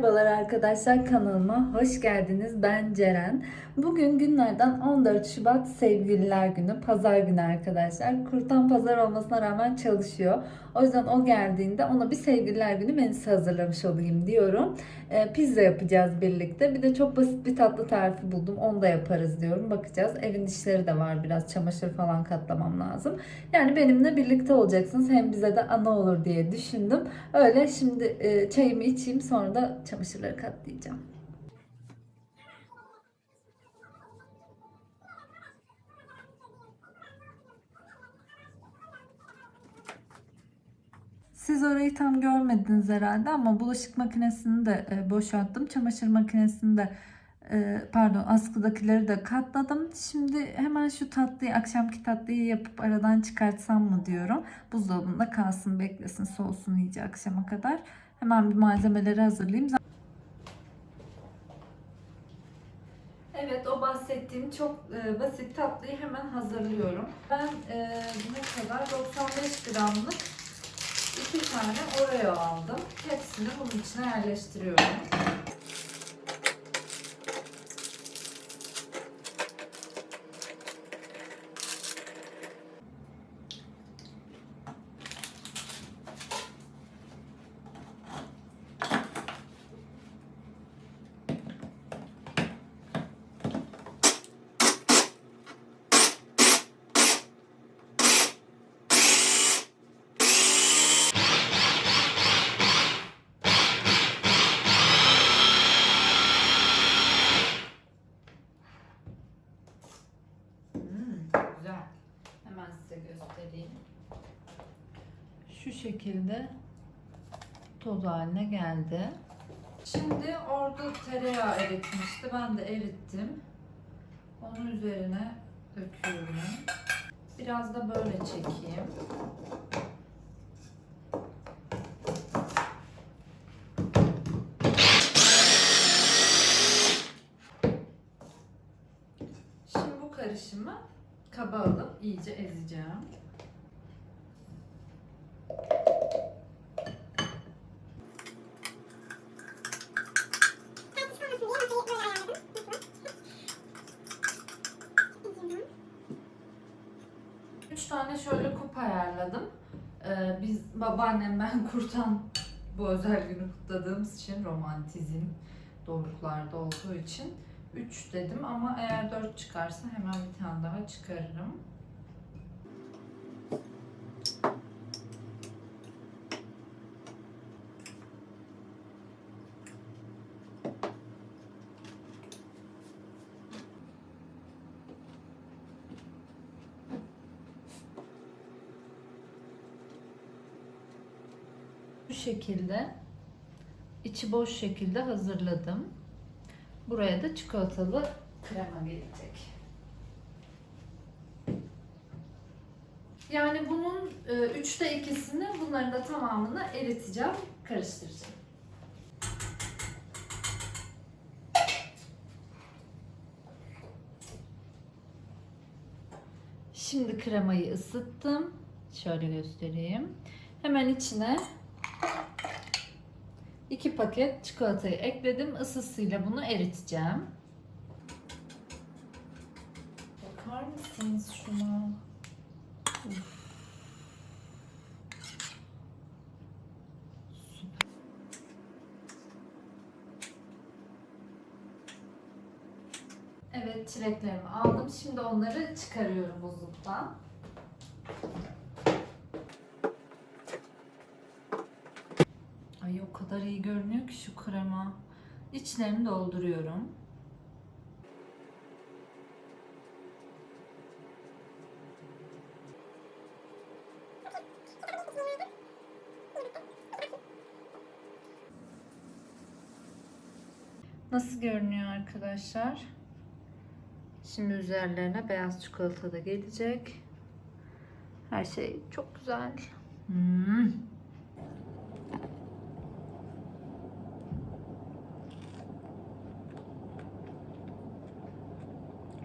Merhabalar arkadaşlar kanalıma hoş geldiniz. Ben Ceren. Bugün günlerden 14 Şubat Sevgililer Günü, Pazar günü arkadaşlar. Kurtan pazar olmasına rağmen çalışıyor. O yüzden o geldiğinde ona bir Sevgililer Günü menüsü hazırlamış olayım diyorum. Ee, pizza yapacağız birlikte. Bir de çok basit bir tatlı tarifi buldum. Onu da yaparız diyorum. Bakacağız. Evin işleri de var biraz. Çamaşır falan katlamam lazım. Yani benimle birlikte olacaksınız. Hem bize de ana olur diye düşündüm. Öyle şimdi e, çayımı içeyim sonra da çamaşırları katlayacağım. Siz orayı tam görmediniz herhalde ama bulaşık makinesini de e, boşalttım. Çamaşır makinesini de e, pardon askıdakileri de katladım. Şimdi hemen şu tatlıyı akşamki tatlıyı yapıp aradan çıkartsam mı diyorum. Buzdolabında kalsın beklesin soğusun iyice akşama kadar. Hemen bir malzemeleri hazırlayayım. Evet o bahsettiğim çok e, basit tatlıyı hemen hazırlıyorum. Ben e, ne kadar 95 gramlık iki tane Oreo aldım. Hepsini bunun içine yerleştiriyorum. Hmm, güzel. Hemen size göstereyim. Şu şekilde toz haline geldi. Şimdi orada tereyağı eritmişti. Ben de erittim. Onun üzerine döküyorum. Biraz da böyle çekeyim. Şimdi bu karışımı kaba alıp iyice ezeceğim. Tane şöyle kup ayarladım. Ee, biz babaannem ben kurtan bu özel günü kutladığımız için romantizm doruklarda olduğu için 3 dedim ama eğer 4 çıkarsa hemen bir tane daha çıkarırım. Şekilde içi boş şekilde hazırladım. Buraya da çikolatalı krema gelecek. Yani bunun e, üçte ikisini, bunların da tamamını eriteceğim, karıştıracağım. Şimdi kremayı ısıttım. Şöyle göstereyim. Hemen içine 2 paket çikolatayı ekledim. Isısıyla bunu eriteceğim. Bakar mısınız şuna? Uf. Evet çileklerimi aldım. Şimdi onları çıkarıyorum buzluktan. Ay o kadar iyi görünüyor ki şu krema. İçlerini dolduruyorum. Nasıl görünüyor arkadaşlar? Şimdi üzerlerine beyaz çikolata da gelecek. Her şey çok güzel. Hmm.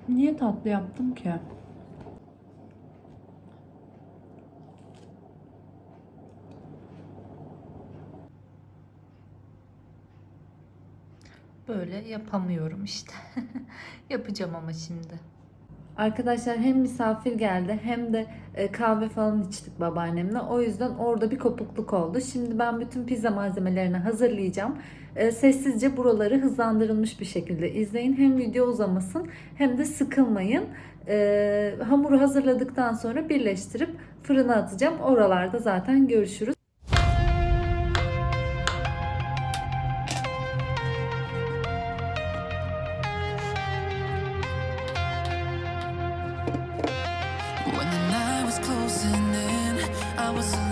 Niye tatlı yaptım ki? böyle yapamıyorum işte. Yapacağım ama şimdi. Arkadaşlar hem misafir geldi hem de e, kahve falan içtik babaannemle. O yüzden orada bir kopukluk oldu. Şimdi ben bütün pizza malzemelerini hazırlayacağım. E, Sessizce buraları hızlandırılmış bir şekilde izleyin. Hem video uzamasın hem de sıkılmayın. E, Hamuru hazırladıktan sonra birleştirip fırına atacağım. Oralarda zaten görüşürüz. Was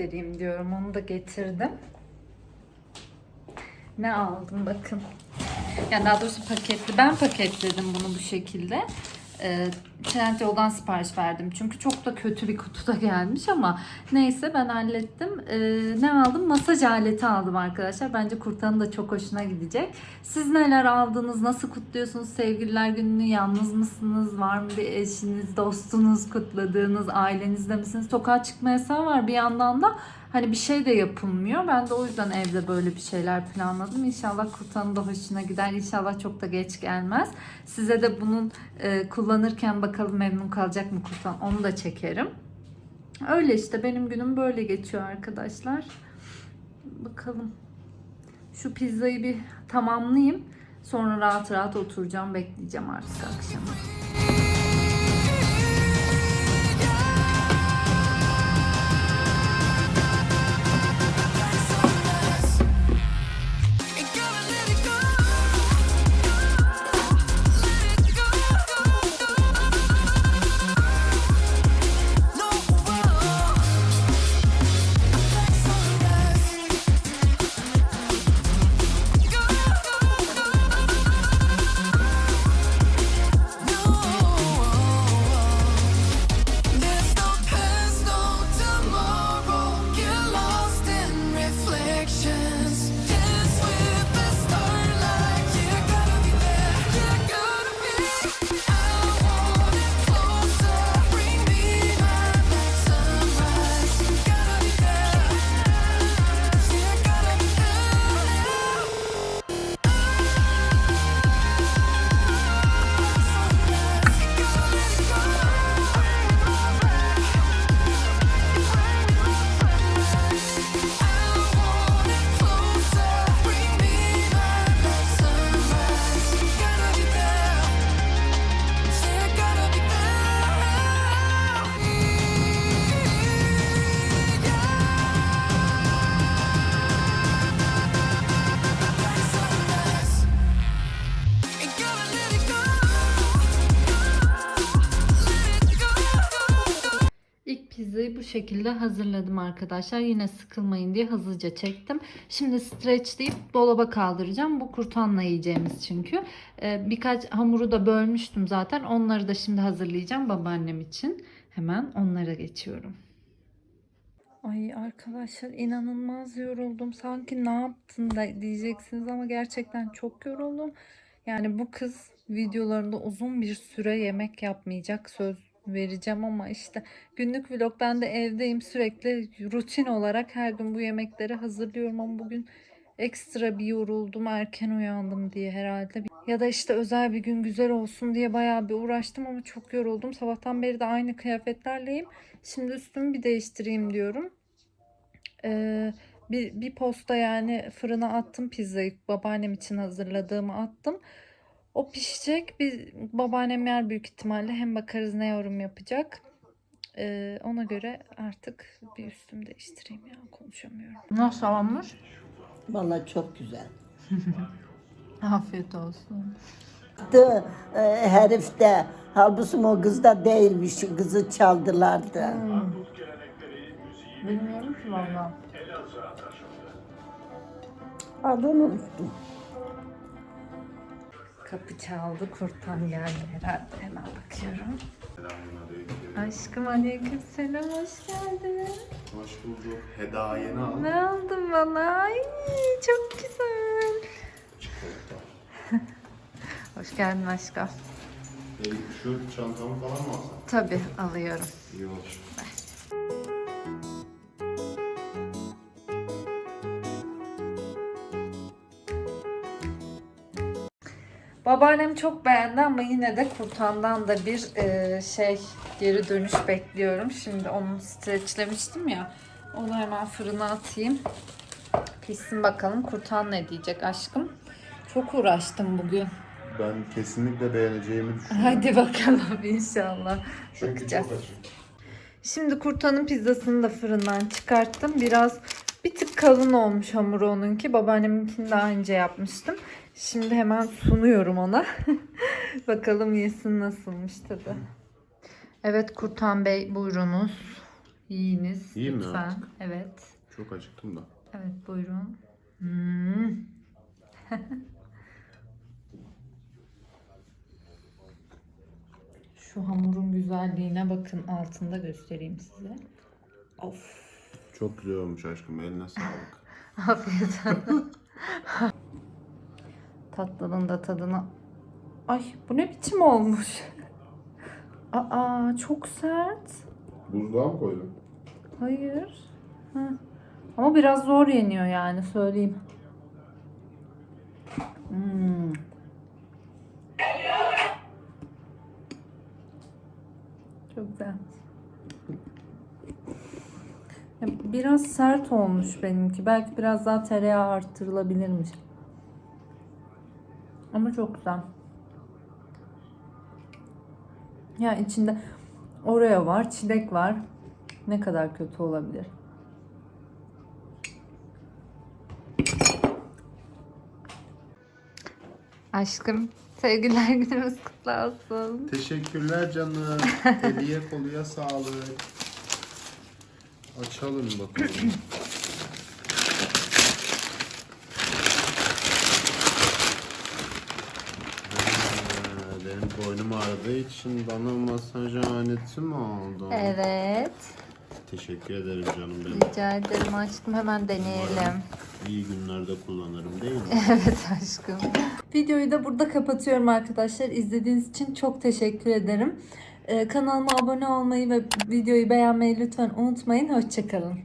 göstereyim diyorum. Onu da getirdim. Ne aldım bakın. Yani daha doğrusu paketli. Ben paketledim bunu bu şekilde. Ee, Trendyol'dan sipariş verdim. Çünkü çok da kötü bir kutuda gelmiş ama neyse ben hallettim. Ee, ne aldım? Masaj aleti aldım arkadaşlar. Bence Kurtan'ın da çok hoşuna gidecek. Siz neler aldınız? Nasıl kutluyorsunuz sevgililer gününü? Yalnız mısınız? Var mı bir eşiniz, dostunuz kutladığınız? Ailenizde misiniz? Sokağa çıkma yasağı var bir yandan da. Hani bir şey de yapılmıyor. Ben de o yüzden evde böyle bir şeyler planladım. İnşallah Kurtan'ın da hoşuna gider. İnşallah çok da geç gelmez. Size de bunun e, kullanırken bakalım memnun kalacak mı Kurtan? Onu da çekerim. Öyle işte benim günüm böyle geçiyor arkadaşlar. Bakalım. Şu pizzayı bir tamamlayayım. Sonra rahat rahat oturacağım, bekleyeceğim artık akşama. Bu şekilde hazırladım arkadaşlar. Yine sıkılmayın diye hızlıca çektim. Şimdi streçleyip dolaba kaldıracağım. Bu kurtanla yiyeceğimiz çünkü. Ee, birkaç hamuru da bölmüştüm zaten. Onları da şimdi hazırlayacağım babaannem için. Hemen onlara geçiyorum. Ay arkadaşlar inanılmaz yoruldum. Sanki ne yaptın da diyeceksiniz ama gerçekten çok yoruldum. Yani bu kız videolarında uzun bir süre yemek yapmayacak söz vereceğim ama işte günlük vlog ben de evdeyim sürekli rutin olarak her gün bu yemekleri hazırlıyorum ama bugün ekstra bir yoruldum erken uyandım diye herhalde. Ya da işte özel bir gün güzel olsun diye bayağı bir uğraştım ama çok yoruldum. Sabahtan beri de aynı kıyafetlerleyim. Şimdi üstümü bir değiştireyim diyorum. Ee, bir, bir posta yani fırına attım pizzayı. Babaannem için hazırladığımı attım. O pişecek. Bir babaannem yer büyük ihtimalle. Hem bakarız ne yorum yapacak. Ee, ona göre artık bir üstümü değiştireyim ya. Konuşamıyorum. Nasıl olmuş? Vallahi çok güzel. Afiyet olsun. De, e, herif de halbuki o kız da değilmiş. Kızı çaldılardı. Bilmiyorum ki valla. Adını unuttum. Kapı çaldı. Kurtan geldi herhalde. Hemen bakıyorum. Aşkım aleyküm selam. Hoş geldin. Hoş bulduk. Hedayeni al. Ne aldın bana? Ay çok güzel. Çikolata. Hoş geldin aşkım. Şu çantamı falan mı alsam? Tabii alıyorum. İyi olur. Babaannem çok beğendi ama yine de kurtandan da bir e, şey geri dönüş bekliyorum. Şimdi onu streçlemiştim ya. Onu hemen fırına atayım. Pişsin bakalım kurtan ne diyecek aşkım. Çok uğraştım bugün. Ben kesinlikle beğeneceğimi düşünüyorum. Hadi bakalım inşallah. Çünkü bakacağız. çok açık. Şimdi kurtanın pizzasını da fırından çıkarttım. Biraz bir tık kalın olmuş hamuru onunki. Babaanneminkini daha önce yapmıştım. Şimdi hemen sunuyorum ona. Bakalım yesin nasılmış tadı. Evet Kurtan Bey buyurunuz. Yiyiniz İyi mi lütfen. artık? Evet. Çok acıktım da. Evet buyurun. Hmm. Şu hamurun güzelliğine bakın altında göstereyim size. Of. Çok güzel olmuş aşkım. Eline sağlık. Afiyet olsun. Tatlının da tadına. Ay bu ne biçim olmuş? Aa çok sert. Buzluğa mı koydun? Hayır. Hı. Ama biraz zor yeniyor yani söyleyeyim. Hmm. Çok güzel. Biraz sert olmuş benimki. Belki biraz daha tereyağı arttırılabilirmiş. Ama çok güzel. Ya içinde Oreo var, çilek var. Ne kadar kötü olabilir? Aşkım, sevgiler günümüz kutlu olsun. Teşekkürler canım. Eliye koluya sağlık. Açalım bakalım. Ha, Benim boynum ağrıdığı için bana masaj aleti mi oldu? Evet, Teşekkür ederim canım benim. rica ederim aşkım. Hemen deneyelim. İyi günlerde kullanırım değil mi? Evet aşkım. Videoyu da burada kapatıyorum arkadaşlar. İzlediğiniz için çok teşekkür ederim. Ee, kanalıma abone olmayı ve videoyu beğenmeyi lütfen unutmayın. Hoşçakalın.